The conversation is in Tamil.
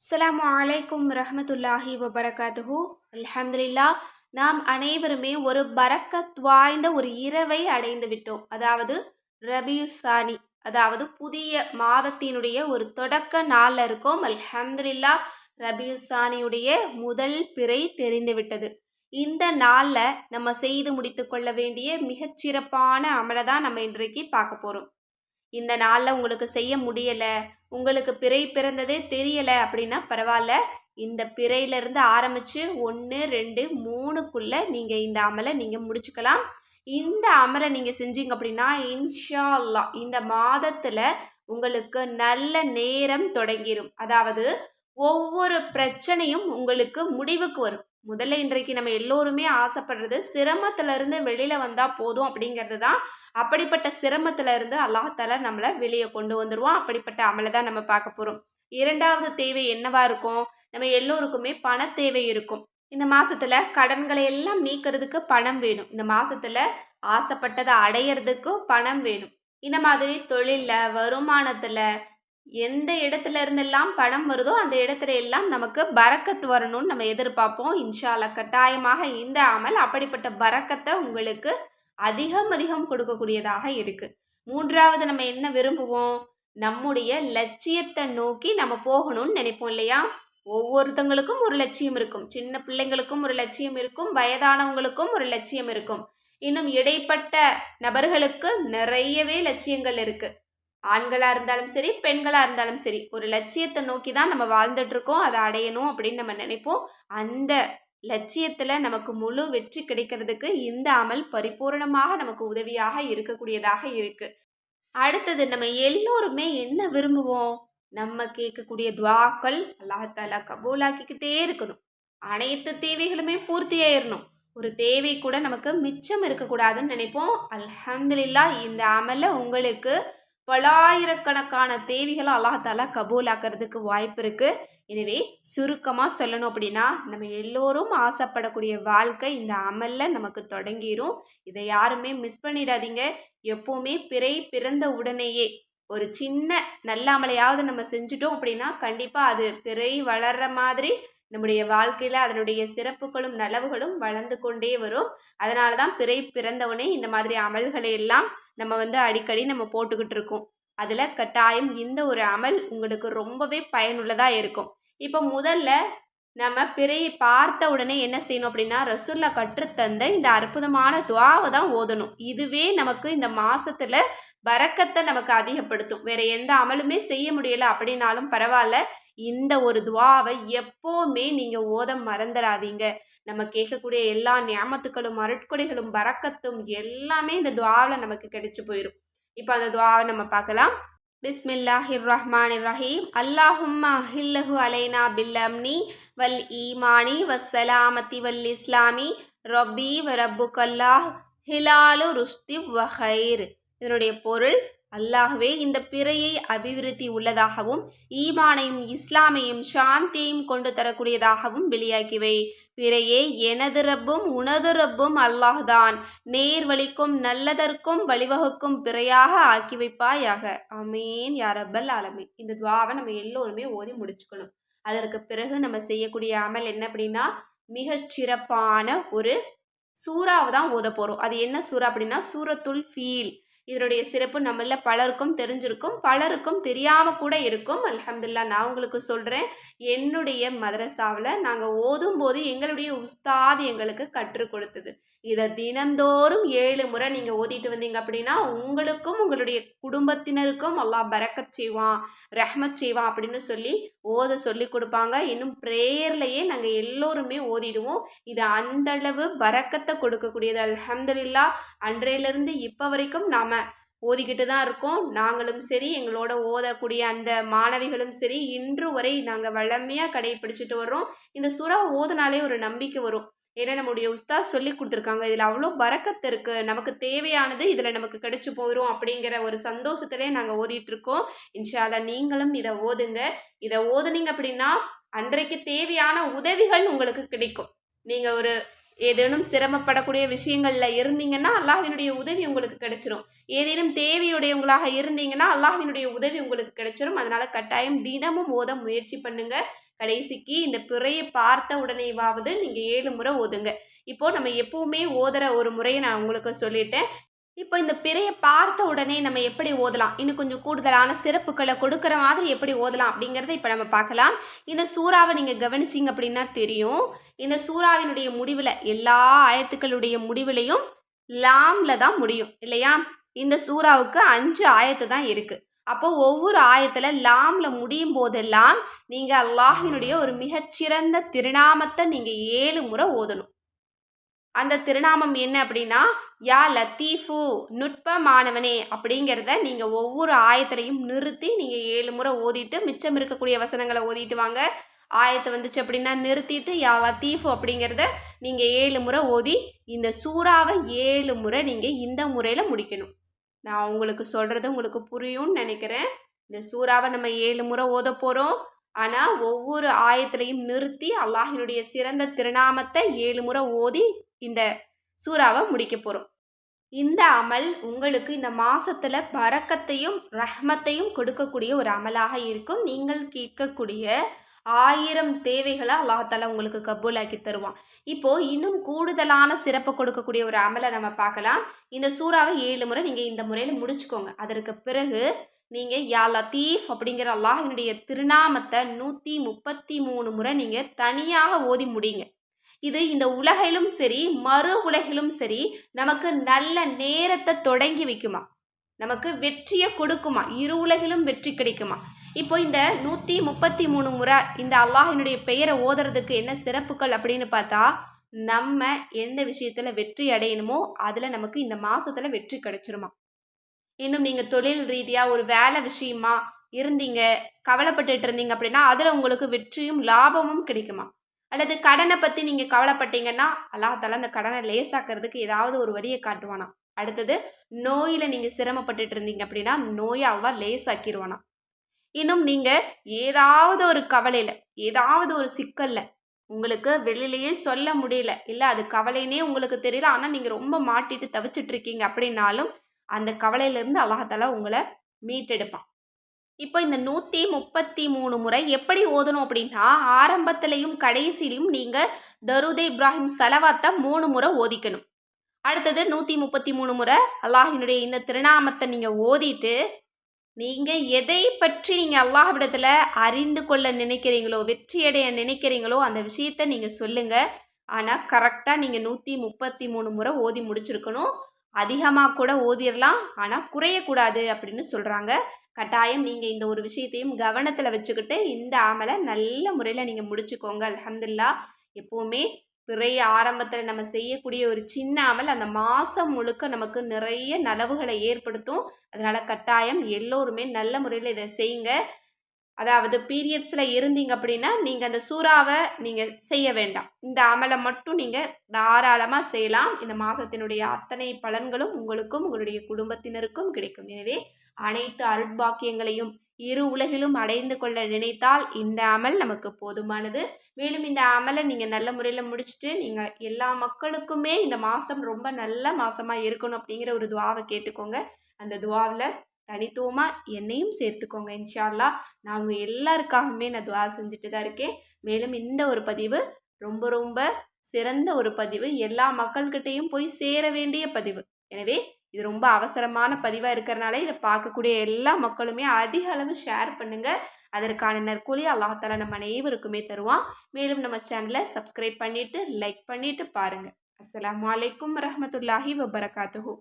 அஸ்லாம் அலைக்கும் ரஹமத்துல்லாஹி வபரகாத்துஹு. அல்ஹம்துலில்லா நாம் அனைவருமே ஒரு பரக்கத் வாய்ந்த ஒரு இரவை அடைந்து விட்டோம். அதாவது ரபியுசானி அதாவது புதிய மாதத்தினுடைய ஒரு தொடக்க நாளில் இருக்கோம். அல்ஹம்துலில்லா ரபியுசானியுடைய முதல் பிறை தெரிந்து விட்டது. இந்த நாளில் நம்ம செய்து முடித்து கொள்ள வேண்டிய மிகச்சிறப்பான அமலை தான் நம்ம இன்றைக்கு பார்க்க போகிறோம் இந்த நாளில் உங்களுக்கு செய்ய முடியலை உங்களுக்கு பிறை பிறந்ததே தெரியலை அப்படின்னா பரவாயில்ல. இந்த பிறையிலேருந்து ஆரம்பித்து ஒன்று ரெண்டு மூணுக்குள்ளே நீங்கள் இந்த அமலை நீங்கள் முடிச்சுக்கலாம். இந்த அமலை நீங்கள் செஞ்சீங்க அப்படின்னா இன்ஷா இந்த மாதத்தில் உங்களுக்கு நல்ல நேரம் தொடங்கிடும் அதாவது ஒவ்வொரு பிரச்சனையும் உங்களுக்கு முடிவுக்கு வரும். முதல்ல இன்றைக்கு நம்ம எல்லோருமே ஆசைப்படுறது சிரமத்திலிருந்து வெளியில் வந்தால் போதும் அப்படிங்கிறது தான். அப்படிப்பட்ட சிரமத்துல இருந்து அல்லாஹால நம்மளை வெளியே கொண்டு வந்துடுவோம் அப்படிப்பட்ட அமலை தான் நம்ம பார்க்க போகிறோம் இரண்டாவது தேவை என்னவா இருக்கும்? நம்ம எல்லோருக்குமே பண தேவை இருக்கும். இந்த மாசத்துல கடன்களை எல்லாம் நீக்கிறதுக்கு பணம் வேணும். இந்த மாசத்துல ஆசைப்பட்டதை அடையிறதுக்கு பணம் வேணும். இந்த மாதிரி தொழிலில் வருமானத்தில் எந்த இடத்துல இருந்தெல்லாம் பணம் வருதோ அந்த இடத்துல எல்லாம் நமக்கு பறக்கத்து வரணும்னு நம்ம எதிர்பார்ப்போம். இன்ஷால்லா கட்டாயமாக இந்த அமல் அப்படிப்பட்ட பறக்கத்தை உங்களுக்கு அதிகம் அதிகம் கொடுக்கக்கூடியதாக இருக்குது மூன்றாவது நம்ம என்ன விரும்புவோம்? நம்முடைய லட்சியத்தை நோக்கி நம்ம போகணும்னு நினைப்போம் இல்லையா? ஒவ்வொருத்தங்களுக்கும் ஒரு லட்சியம் இருக்கும். சின்ன பிள்ளைங்களுக்கும் ஒரு லட்சியம் இருக்கும். வயதானவங்களுக்கும் ஒரு லட்சியம் இருக்கும். இன்னும் இடைப்பட்ட நபர்களுக்கு நிறையவே லட்சியங்கள் இருக்குது ஆண்களாக இருந்தாலும் சரி பெண்களாக இருந்தாலும் சரி ஒரு லட்சியத்தை நோக்கி தான் நம்ம வாழ்ந்துட்டுருக்கோம் அதை அடையணும் அப்படின்னு நம்ம நினைப்போம். அந்த லட்சியத்தில் நமக்கு முழு வெற்றி கிடைக்கிறதுக்கு இந்த அமல் பரிபூரணமாக நமக்கு உதவியாக இருக்கக்கூடியதாக இருக்குது அடுத்தது நம்ம எல்லோருமே என்ன விரும்புவோம்? நம்ம கேட்கக்கூடிய துவாக்கள் அல்லாஹாலா கபூலாக்கிக்கிட்டே இருக்கணும். அனைத்து தேவைகளுமே பூர்த்தியாயிடணும் ஒரு தேவை கூட நமக்கு மிச்சம் இருக்கக்கூடாதுன்னு நினைப்போம். அல்ஹம்துலில்லா இந்த அமலை உங்களுக்கு பலாயிரக்கணக்கான தேவைகளை அல்லாஹாலா கபூலாக்கிறதுக்கு வாய்ப்பு இருக்குது எனவே சுருக்கமாக சொல்லணும் அப்படின்னா நம்ம எல்லோரும் ஆசைப்படக்கூடிய வாழ்க்கை இந்த அமலில் நமக்கு தொடங்கிரும். இதை யாருமே மிஸ் பண்ணிடாதீங்க. எப்போவுமே பிறை பிறந்த உடனேயே ஒரு சின்ன நல்ல அமலையாவது நம்ம செஞ்சுட்டோம் அப்படின்னா கண்டிப்பாக அது பிறை வளர்கிற மாதிரி நம்முடைய வாழ்க்கையில் அதனுடைய சிறப்புகளும் நலவுகளும் வளர்ந்து கொண்டே வரும். அதனால தான் பிறை பிறந்தவனே இந்த மாதிரி அமல்களை எல்லாம் நம்ம வந்து அடிக்கடி நம்ம போட்டுக்கிட்டு இருக்கோம். அதில் கட்டாயம் இந்த ஒரு அமல் உங்களுக்கு ரொம்பவே பயனுள்ளதாக இருக்கும். இப்போ முதல்ல நம்ம பிறையை பார்த்த உடனே என்ன செய்யணும் அப்படின்னா ரசுல்லா கற்றுத்தந்த இந்த அற்புதமான துவாவை தான் ஓதணும். இதுவே நமக்கு இந்த மாசத்துல பறக்கத்தை நமக்கு அதிகப்படுத்தும். வேற எந்த அமலுமே செய்ய முடியல அப்படின்னாலும் பரவாயில்ல. இந்த ஒரு துவாவை எப்போவுமே நீங்கள் ஓத மறந்துடாதீங்க. நம்ம கேட்கக்கூடிய எல்லா ஞாபகத்துக்களும் அருட்கொடைகளும் பறக்கத்தும் எல்லாமே இந்த துவாவில் நமக்கு கிடைச்சி போயிடும் இப்போ அந்த துவாவை நம்ம பார்க்கலாம். பிஸ்மில்லாஹிர் ரஹ்மான் ரஹீம் அல்லாஹும்மா அஹில்லஹு அலைனா பில்லம்னி வல் ஈமானி வஸ்ஸலாமத்தி வல் இஸ்லாமி. ரப்பி வ கல்லாஹ் ஹிலாலு ருஷ்தி வஹைர் இதனுடைய பொருள் அல்லாகவே இந்த பிறையை அபிவிருத்தி உள்ளதாகவும் ஈமானையும் இஸ்லாமையும் சாந்தியையும் கொண்டு தரக்கூடியதாகவும் வெளியாகிவை பிறையே எனது ரப்பும் உனது ரப்பும் அல்லாஹ்தான். நேர் வழிக்கும் நல்லதற்கும் வழிவகுக்கும் பிறையாக ஆக்கி வைப்பாயாக அமீன் யாரப்பல் ஆலமி இந்த துவாவை நம்ம எல்லோருமே ஓதி முடிச்சுக்கணும். அதற்கு பிறகு நம்ம செய்யக்கூடிய அமல் என்ன அப்படின்னா மிகச்சிறப்பான ஒரு சூறாவை தான் ஓத போகிறோம் அது என்ன சூறா அப்படின்னா சூரத்துல் ஃபீல். இதனுடைய சிறப்பு நம்மள பலருக்கும் தெரிஞ்சிருக்கும் பலருக்கும் தெரியாமல் கூட இருக்கும். அலமதுல்லா நான் உங்களுக்கு சொல்கிறேன் என்னுடைய மதரசாவில் நாங்கள் ஓதும் போது எங்களுடைய உஸ்தாது எங்களுக்கு கற்றுக் கொடுத்தது. இதை தினந்தோறும் ஏழு முறை நீங்கள் ஓதிட்டு வந்தீங்க அப்படின்னா உங்களுக்கும் உங்களுடைய குடும்பத்தினருக்கும் அல்லாஹ் பறக்கச் செய்வான் ரஹ்மத் செய்வான் அப்படின்னு சொல்லி ஓத சொல்லி கொடுப்பாங்க. இன்னும் ப்ரேயர்லையே நாங்கள் எல்லோருமே ஓதிடுவோம். இது அந்தளவு பறக்கத்தை கொடுக்கக்கூடியது. அலமதுல்லா அன்றையிலிருந்து இப்போ வரைக்கும் நாம் ஓதிக்கிட்டு தான் இருக்கோம். நாங்களும் சரி எங்களோட ஓதக்கூடிய அந்த மாணவிகளும் சரி இன்று வரை நாங்கள் வளமையாக கடைபிடிச்சிட்டு வர்றோம். இந்த சுறா ஓதுனாலே ஒரு நம்பிக்கை வரும். ஏன்னா நம்முடைய உஸ்தா சொல்லி கொடுத்துருக்காங்க இதில் அவ்வளோ பறக்கத்து இருக்குது நமக்கு தேவையானது இதில் நமக்கு கிடைச்சி போயிடும் அப்படிங்கிற ஒரு சந்தோஷத்திலே நாங்கள் ஓதிட்டுருக்கோம். இன்ஷால்லா நீங்களும் இதை ஓதுங்க. இதை ஓதுனீங்க அப்படின்னா அன்றைக்கு தேவையான உதவிகள் உங்களுக்கு கிடைக்கும். நீங்கள் ஒரு ஏதேனும் சிரமப்படக்கூடிய விஷயங்களில் இருந்தீங்கன்னா அல்லாஹினுடைய உதவி உங்களுக்கு கிடைச்சிரும். ஏதேனும் தேவையுடையவங்களாக இருந்தீங்கன்னா அல்லாஹினுடைய உதவி உங்களுக்கு கிடைச்சிரும். அதனால் கட்டாயம் தினமும் ஓத முயற்சி பண்ணுங்கள் கடைசிக்கு இந்த பிறையை பார்த்த உடனேவாவது நீங்கள் ஏழு முறை ஓதுங்க. இப்போது நம்ம எப்பவுமே ஓதுற ஒரு முறையை நான் உங்களுக்கு சொல்லிட்டேன். இப்போ இந்த பிறையை பார்த்த உடனே நம்ம எப்படி ஓதலாம்? இன்னும் கொஞ்சம் கூடுதலான சிறப்புகளை கொடுக்குற மாதிரி எப்படி ஓதலாம் அப்படிங்கிறத இப்போ நம்ம பார்க்கலாம். இந்த சூறாவை நீங்கள் கவனிச்சிங்க அப்படின்னா தெரியும். இந்த சூறாவினுடைய முடிவில் எல்லா ஆயத்துக்களுடைய முடிவுலையும் லாமில் தான் முடியும் இல்லையா? இந்த சூறாவுக்கு அஞ்சு ஆயத்து தான் இருக்குது அப்போ ஒவ்வொரு ஆயத்தில் லாமில் முடியும் போதெல்லாம் நீங்கள் அல்லாஹினுடைய ஒரு மிகச்சிறந்த திருநாமத்தை நீங்கள் ஏழு முறை ஓதணும். அந்த திருநாமம் என்ன அப்படின்னா யா லத்தீஃபு நுட்பமானவனே அப்படிங்கிறத நீங்கள் ஒவ்வொரு ஆயத்திலையும் நிறுத்தி நீங்கள் ஏழு முறை ஓதிட்டு மிச்சம் இருக்கக்கூடிய வசனங்களை ஓதிட்டு வாங்க. ஆயத்தை வந்துச்சு அப்படின்னா நிறுத்திட்டு யா லத்தீஃபு அப்படிங்கிறத நீங்கள் ஏழு முறை ஓதி இந்த சூறாவை ஏழு முறை நீங்கள் இந்த முறையில் முடிக்கணும். நான் உங்களுக்கு சொல்கிறது உங்களுக்கு புரியும்னு நினைக்கிறேன். இந்த சூறாவை நம்ம ஏழு முறை ஓத போகிறோம் ஆனால் ஒவ்வொரு ஆயத்திலையும் நிறுத்தி அல்லாஹினுடைய சிறந்த திருநாமத்தை ஏழு முறை ஓதி இந்த சூறாவை முடிக்க போகிறோம் இந்த அமல் உங்களுக்கு இந்த மாதத்தில் பறக்கத்தையும் ரஹ்மத்தையும் கொடுக்கக்கூடிய ஒரு அமலாக இருக்கும். நீங்கள் கேட்கக்கூடிய ஆயிரம் தேவைகளை அல்லாஹால உங்களுக்கு கபூலாக்கி தருவான். இப்போது இன்னும் கூடுதலான சிறப்பை கொடுக்கக்கூடிய ஒரு அமலை நம்ம பார்க்கலாம். இந்த சூறாவை ஏழு முறை நீங்கள் இந்த முறையில் முடிச்சுக்கோங்க. அதற்கு பிறகு நீங்கள் யா லத்தீஃப் அப்படிங்கிற அல்லாஹினுடைய திருநாமத்தை நூற்றி முப்பத்தி மூணு முறை நீங்கள் தனியாக ஓதி முடிங்க. இது இந்த உலகிலும் சரி மறு உலகிலும் சரி நமக்கு நல்ல நேரத்தை தொடங்கி வைக்குமா? நமக்கு வெற்றியை கொடுக்குமா? இரு உலகிலும் வெற்றி கிடைக்குமா? இப்போ இந்த நூற்றி முப்பத்தி மூணு முறை இந்த அல்லாஹினுடைய பெயரை ஓதுறதுக்கு என்ன சிறப்புகள் அப்படின்னு பார்த்தா நம்ம எந்த விஷயத்தில் வெற்றி அடையணுமோ அதில் நமக்கு இந்த மாதத்தில் வெற்றி கிடைச்சிருமா? இன்னும் நீங்கள் தொழில் ரீதியாக ஒரு வேலை விஷயமா இருந்தீங்க கவலைப்பட்டுட்டு இருந்தீங்க அப்படின்னா அதில் உங்களுக்கு வெற்றியும் லாபமும் கிடைக்குமா? அல்லது கடனை பற்றி நீங்கள் கவலைப்பட்டீங்கன்னா அல்லாஹால அந்த கடனை லேசாக்கிறதுக்கு ஏதாவது ஒரு வழியை காட்டுவானா? அடுத்தது நோயில் நீங்கள் சிரமப்பட்டுட்டு இருந்தீங்க அப்படின்னா அந்த நோயை அவ்வளோ லேசாக்கிடுவானா இன்னும் நீங்கள் ஏதாவது ஒரு கவலையில் ஏதாவது ஒரு சிக்கலில் உங்களுக்கு வெளியிலேயே சொல்ல முடியல. இல்லை அது கவலைனே உங்களுக்கு தெரியல. ஆனால் நீங்கள் ரொம்ப மாட்டிட்டு தவிச்சிட்டு இருக்கீங்க அப்படின்னாலும் அந்த கவலையிலேருந்து அல்லாஹால உங்களை மீட்டெடுப்பான். இப்போ இந்த நூற்றி முப்பத்தி மூணு முறை எப்படி ஓதணும் அப்படின்னா ஆரம்பத்துலேயும் கடைசியிலையும் நீங்கள் தருதே இப்ராஹிம் செலவாத்தை மூணு முறை ஓதிக்கணும். அடுத்தது நூற்றி முப்பத்தி மூணு முறை அல்லாஹினுடைய இந்த திருநாமத்தை நீங்கள் ஓதிட்டு நீங்கள் எதை பற்றி நீங்கள் அல்லாஹ்விடத்தில் அறிந்து கொள்ள நினைக்கிறீங்களோ வெற்றியடைய நினைக்கிறீங்களோ அந்த விஷயத்த நீங்கள் சொல்லுங்கள் ஆனால் கரெக்டாக நீங்கள் நூற்றி முப்பத்தி மூணு முறை ஓதி முடிச்சிருக்கணும். அதிகமாக கூட ஓதிடலாம் ஆனால் குறையக்கூடாது அப்படின்னு சொல்கிறாங்க கட்டாயம் நீங்கள் இந்த ஒரு விஷயத்தையும் கவனத்தில் வச்சுக்கிட்டு இந்த ஆமலை நல்ல முறையில் நீங்கள் முடிச்சுக்கோங்க. அலமதுல்லா எப்போவுமே நிறைய ஆரம்பத்தில் நம்ம செய்யக்கூடிய ஒரு சின்ன அமல் அந்த மாதம் முழுக்க நமக்கு நிறைய நலவுகளை ஏற்படுத்தும். அதனால் கட்டாயம் எல்லோருமே நல்ல முறையில் இதை செய்யுங்க. அதாவது பீரியட்ஸில் இருந்தீங்க அப்படின்னா நீங்கள் அந்த சூறாவை நீங்கள் செய்ய வேண்டாம். இந்த அமலை மட்டும் நீங்கள் தாராளமாக செய்யலாம். இந்த மாதத்தினுடைய அத்தனை பலன்களும் உங்களுக்கும் உங்களுடைய குடும்பத்தினருக்கும் கிடைக்கும். எனவே அனைத்து அருட்பாக்கியங்களையும் இரு உலகிலும் அடைந்து கொள்ள நினைத்தால் இந்த அமல் நமக்கு போதுமானது. மேலும் இந்த அமலை நீங்கள் நல்ல முறையில் முடிச்சுட்டு நீங்கள் எல்லா மக்களுக்குமே இந்த மாதம் ரொம்ப நல்ல மாதமாக இருக்கணும் அப்படிங்கிற ஒரு துவாவை கேட்டுக்கோங்க. அந்த துவாவில் தனித்துவமாக என்னையும் சேர்த்துக்கோங்க இன்ஷால்லா நான் அவங்க எல்லாருக்காகவுமே நான் துவா செஞ்சுட்டு தான் இருக்கேன். மேலும் இந்த ஒரு பதிவு ரொம்ப ரொம்ப சிறந்த ஒரு பதிவு. எல்லா மக்கள்கிட்டையும் போய் சேர வேண்டிய பதிவு. எனவே இது ரொம்ப அவசரமான பதிவாக இருக்கிறனால இதை பார்க்கக்கூடிய எல்லா மக்களுமே அதிக அளவு ஷேர் பண்ணுங்கள் அதற்கான நற்கூலி அல்லாஹால நம்ம அனைவருக்குமே தருவான். மேலும் நம்ம சேனலை சப்ஸ்கிரைப் பண்ணிவிட்டு லைக் பண்ணிவிட்டு பாருங்கள் அஸ்லாம் வலைக்கம் வரமத்துல்லாஹி வபரகாத்துஹூ.